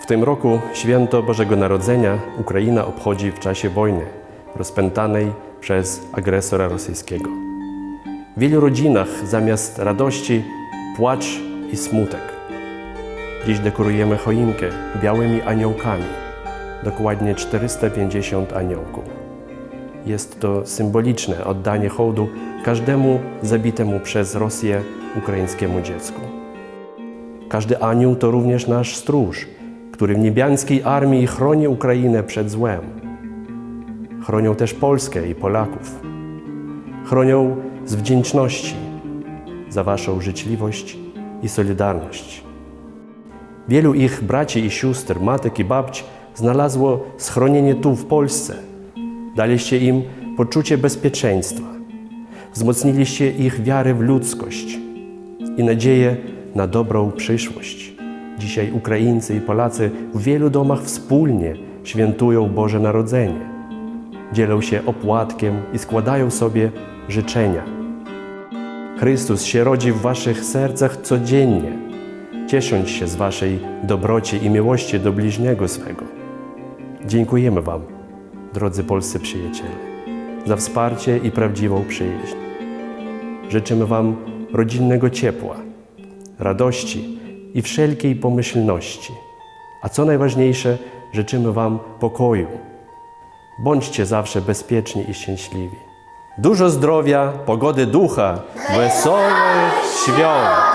W tym roku święto Bożego Narodzenia Ukraina obchodzi w czasie wojny rozpętanej przez agresora rosyjskiego. W wielu rodzinach zamiast radości płacz i smutek. Dziś dekorujemy choinkę białymi aniołkami, dokładnie 450 aniołków. Jest to symboliczne oddanie hołdu każdemu zabitemu przez Rosję ukraińskiemu dziecku. Każdy anioł to również nasz stróż, który w niebiańskiej armii chroni Ukrainę przed złem. Chronią też Polskę i Polaków. Chronią z wdzięczności za Waszą życzliwość i solidarność. Wielu ich braci i sióstr, matek i babć znalazło schronienie tu w Polsce. Daliście im poczucie bezpieczeństwa. Wzmocniliście ich wiarę w ludzkość i nadzieję na dobrą przyszłość. Dzisiaj Ukraińcy i Polacy w wielu domach wspólnie świętują Boże Narodzenie. Dzielą się opłatkiem i składają sobie życzenia. Chrystus się rodzi w waszych sercach codziennie, ciesząc się z waszej dobroci i miłości do bliźniego swego. Dziękujemy Wam, drodzy polscy przyjaciele, za wsparcie i prawdziwą przyjaźń. Życzymy Wam rodzinnego ciepła, radości i wszelkiej pomyślności. A co najważniejsze, życzymy Wam pokoju. Bądźcie zawsze bezpieczni i szczęśliwi. Dużo zdrowia, pogody ducha, wesołych świąt!